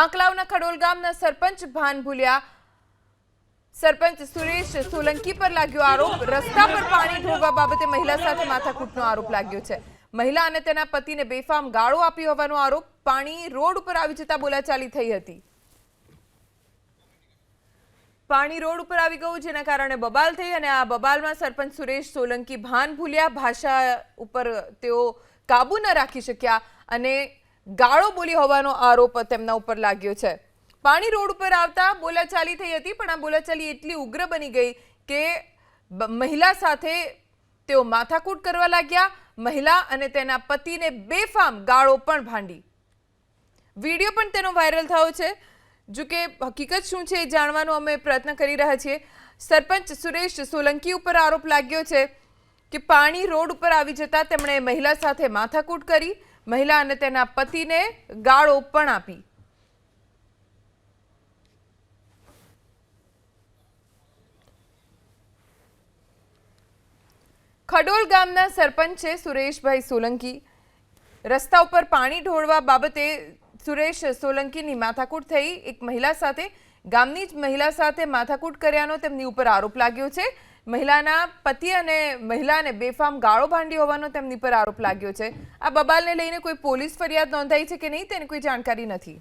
આંકલાવના ખડોલ ગામના સરપંચ ભાન ભૂલ્યા, સરપંચ સુરેશ સોલંકી પર લાગ્યો આરોપ. રસ્તા પર પાણી ઢોળવા બાબતે મહિલા સાથે માથાકૂટનો આરોપ લાગ્યો છે. મહિલા અને તેના પતિને બેફામ ગાળો આપી હોવાનો આરોપ. પાણી રોડ ઉપર આવી જતા બોલાચાલી થઈ હતી. પાણી રોડ ઉપર આવી ગયું, જેના કારણે બબાલ થઈ અને આ બબાલમાં સરપંચ સુરેશ સોલંકી, ભાન ભૂલ્યા ભાષા ઉપર તેઓ કાબુ ન રાખી શક્યા અને ગાળો બોલી હોવાનો આરોપ તેમના ઉપર લાગ્યો છે. પાણી રોડ ઉપર આવતા બોલાચાલી થઈ હતી, પણ આ બોલાચાલી એટલી ઉગ્ર બની ગઈ કે મહિલા સાથે તેઓ માથાકૂટ કરવા લાગ્યા. મહિલા અને તેના પતિને બેફામ ગાળો પણ ભાંડી. વીડિયો પણ તેનો વાયરલ થયો છે. જો કે હકીકત શું છે એ જાણવાનો અમે પ્રયત્ન કરી રહ્યા છીએ. સરપંચ સુરેશ સોલંકી ઉપર આરોપ લાગ્યો છે કે પાણી રોડ ઉપર આવી જતા તેમણે મહિલા સાથે માથાકૂટ કરી. મહિલા અને તેના પતિને ગાળો પણ આપી. ખડોલ ગામના સરપંચ સુરેશભાઈ સોલંકી. રસ્તા ઉપર પાણી ઢોળવા બાબતે સુરેશ સોલંકીની માથાકૂટ થઈ. એક મહિલા સાથે, ગામની જ મહિલા સાથે માથાકૂટ કર્યાનો તેમની ઉપર આરોપ લાગ્યો છે. મહિલાના પતિ અને મહિલાને બેફામ ગાળો ભાંડી હોવાનો તેમની પર આરોપ લાગ્યો છે. આ બબાલને લઈને કોઈ પોલીસ ફરિયાદ નોંધાઈ છે કે નહીં તેની કોઈ જાણકારી નથી?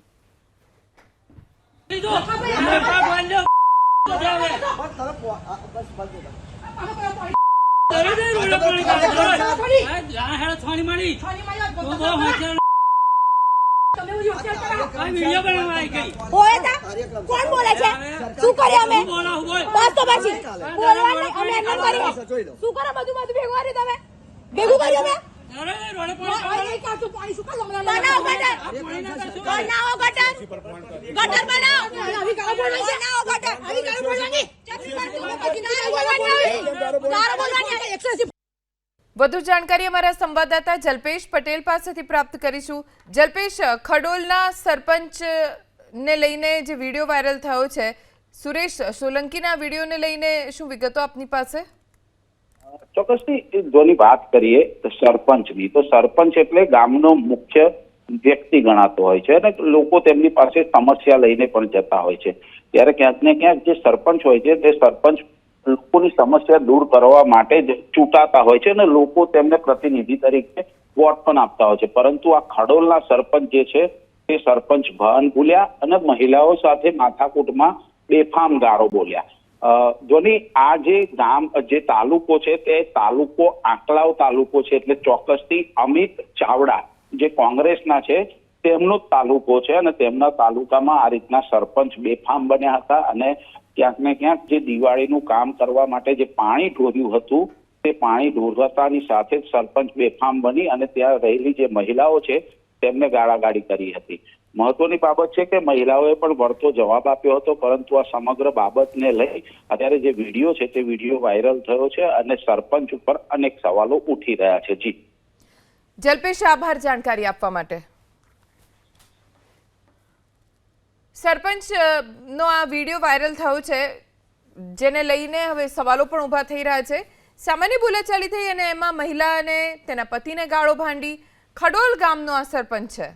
કોણ બોલે છે? શું કરે અમે? બસ તો પછી. બોલવા અમે એમ કરીએ. શું કરે બધું બધું ભેગું કર્યું તમે? ભેગું કર્યું અમે? બનાવો ગટર. બનાવો ગટર. ગટર બનાવો. બનાવો ગટર. આવી ગાળો બોલવાની. ગાળો બોલવાની. એકસો વધુ જાણકારી અમારા સંવાદદાતા જલ્પેશ પટેલ પાસેથી પ્રાપ્ત કરીશું. જલ્પેશ, ખડોલના સરપંચ ને લઈને જે વીડિયો વાયરલ થયો છે, સુરેશ સોલંકીના વિડીયોને લઈને શું વિગતો આપની પાસે? ચોક્કસથી જોની વાત કરીએ સરપંચની. તો સરપંચ એટલે ગામનો મુખ્ય વ્યક્તિ ગણાતો હોય છે અને લોકો તેમની પાસે સમસ્યા લઈને પણ જતા હોય છે. ત્યારે ક્યાંક ને ક્યાંક જે સરપંચ હોય છે, તે સરપંચ લોકોની સમસ્યા દૂર કરવા માટે જ ચૂંટાતા હોય છે અને લોકો તેમને પ્રતિનિધિ તરીકે વોટ પણ આપતા હોય છે. પરંતુ આ ખડોલના સરપંચ જે છે, તે સરપંચ ભાન ભૂલ્યા અને મહિલાઓ સાથે માથાકૂટમાં બેફામ ગાળો બોલ્યા. જોની આ જે ગામ, જે તાલુકો છે, તે તાલુકો આંકલાવ તાલુકો છે એટલે ચોક્કસથી અમિત ચાવડા, જે કોંગ્રેસના છે, તેમનો તાલુકો છે અને તેમના તાલુકામાં આ રીતના સરપંચ બેફામ બન્યા હતા અને ક્યાંક ને ક્યાંક જે દિવાળીનું કામ કરવા માટે જે પાણી ઢોર્યું હતું, તે પાણી ઢોરતાની સાથે જ સરપંચ બેફામ બની અને ત્યાં રહેલી જે મહિલાઓ છે, તેમને ગાળાગાળી કરી હતી. મહત્વની બાબત છે કે મહિલાઓએ પણ વળતો જવાબ આપ્યો હતો, પરંતુ આ સમગ્ર બાબતને લઈ અત્યારે જે વીડિયો છે, તે વીડિયો વાયરલ થયો છે અને સરપંચ ઉપર અનેક સવાલો ઉઠી રહ્યા છે. જી. જલ્પેશ, આભાર જાણકારી આપવા માટે. સરપંચ નો આ વીડિયો વાયરલ થયો છે, જેને લઈને હવે સવાલો પણ ઊભા થઈ રહ્યા છે. સામાન્ય બોલાચાલી થઈ અને એમાં મહિલા અને તેના પતિને ગાળો ભાંડી. ખડોલ ગામનો આ સરપંચ છે.